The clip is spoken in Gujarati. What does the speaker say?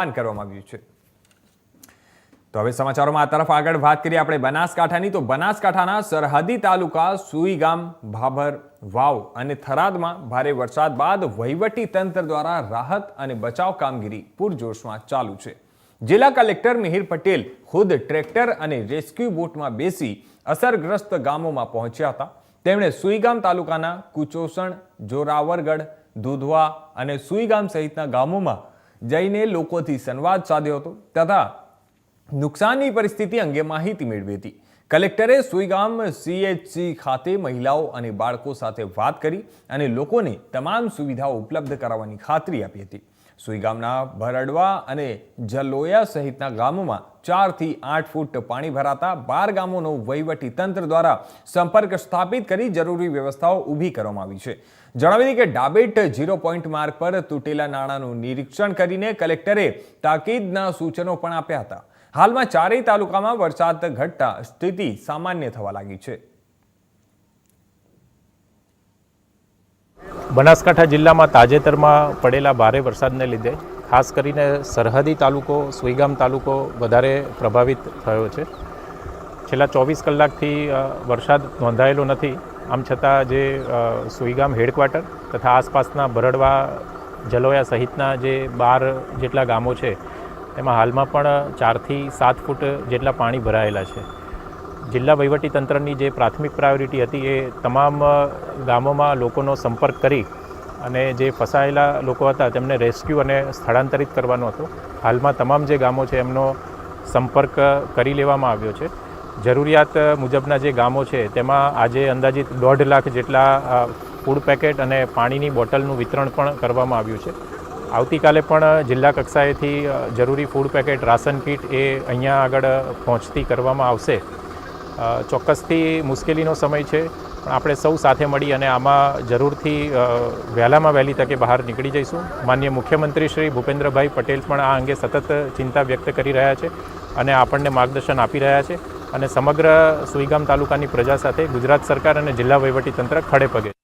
એલાન કરવામાં આવ્યું છે તો હવે સમાચારોમાં આ તરફ આગળ વાત કરીએ આપણે બનાસકાંઠાની. તો બનાસકાંઠાના સરહદી તાલુકા સુઈગામ, ભાભર, વાવ અને થરાદમાં ભારે વરસાદ બાદ વહીવટી તંત્ર દ્વારા રાહત અને બચાવ કામગીરી પૂરજોશમાં ચાલુ છે. જિલ્લા કલેક્ટર મિહિર પટેલ ખુદ ટ્રેક્ટર અને રેસ્ક્યુ બોટમાં બેસી અસરગ્રસ્ત ગામોમાં પહોંચ્યા હતા. તેમણે સુઈગામ તાલુકાના કુચોસણ, જોરાવરગઢ, દુધવા અને સુઈગામ સહિતના ગામોમાં જઈને લોકોથી સંવાદ સાધ્યો હતો તથા નુકસાનની પરિસ્થિતિ અંગે માહિતી મેળવી હતી. કલેક્ટરે સુઈગામ સીએચસી ખાતે મહિલાઓ અને બાળકો સાથે વાત કરી અને લોકોને તમામ સુવિધાઓ ઉપલબ્ધ કરાવવાની ખાતરી આપી હતી. સુઈગામના ભરડવા અને જલોયા સહિતના ગામોમાં ચારથી આઠ ફૂટ પાણી ભરાતા બાર ગામોનો વહીવટી તંત્ર દ્વારા સંપર્ક સ્થાપિત કરી જરૂરી વ્યવસ્થાઓ ઊભી કરવામાં આવી છે. જણાવી દઈએ કે ડાબેટ ઝીરો પોઈન્ટ માર્ગ પર તૂટેલા નાણાંનું નિરીક્ષણ કરીને કલેક્ટરે તાકીદના સૂચનો પણ આપ્યા હતા. હાલમાં ચારેય તાલુકામાં વરસાદ ઘટતા સ્થિતિ સામાન્ય થવા લાગી છે. બનાસકાંઠા જિલ્લામાં તાજેતરમાં પડેલા ભારે વરસાદને લીધે ખાસ કરીને સરહદી તાલુકો, સુઈગામ તાલુકો વધારે પ્રભાવિત થયો છે. છેલ્લા ચોવીસ કલાકથી વરસાદ નોંધાયેલો નથી. આમ છતાં જે સુઈગામ હેડક્વાર્ટર તથા આસપાસના ભરડવા જલોયા સહિતના જે બાર જેટલા ગામો છે, તેમાં હાલમાં પણ ચારથી સાત ફૂટ જેટલા પાણી ભરાયેલા છે. જિલ્લા વહીવટીતંત્રની જે પ્રાથમિક પ્રાયોરિટી હતી એ તમામ ગામોમાં લોકોનો સંપર્ક કરી અને જે ફસાયેલા લોકો હતા તેમને રેસ્ક્યુ અને સ્થળાંતરિત કરવાનો હતો. હાલમાં તમામ જે ગામો છે એમનો સંપર્ક કરી લેવામાં આવ્યો છે. જરૂરિયાત મુજબના જે ગામો છે તેમાં આજે અંદાજિત દોઢ લાખ જેટલા ફૂડ પેકેટ અને પાણીની બોટલનું વિતરણ પણ કરવામાં આવ્યું છે. આવતીકાલે પણ જિલ્લા કક્ષાએથી જરૂરી ફૂડ પેકેટ, રાશન કીટ એ અહીંયા આગળ પહોંચતી કરવામાં આવશે. ચોક્કસથી મુશ્કેલીનો સમય છે, પણ આપણે સૌ સાથે મળી અને આમાં જરૂરથી વહેલામાં વહેલી તકે બહાર નીકળી જઈશું માન્ય મુખ્યમંત્રી શ્રી ભૂપેન્દ્રભાઈ પટેલ પણ આ અંગે સતત ચિંતા વ્યક્ત કરી રહ્યા છે અને આપણને માર્ગદર્શન આપી રહ્યા છે અને સમગ્ર સુઈગામ તાલુકાની પ્રજા સાથે ગુજરાત સરકાર અને જિલ્લા વહીવટીતંત્ર ખડે પગે.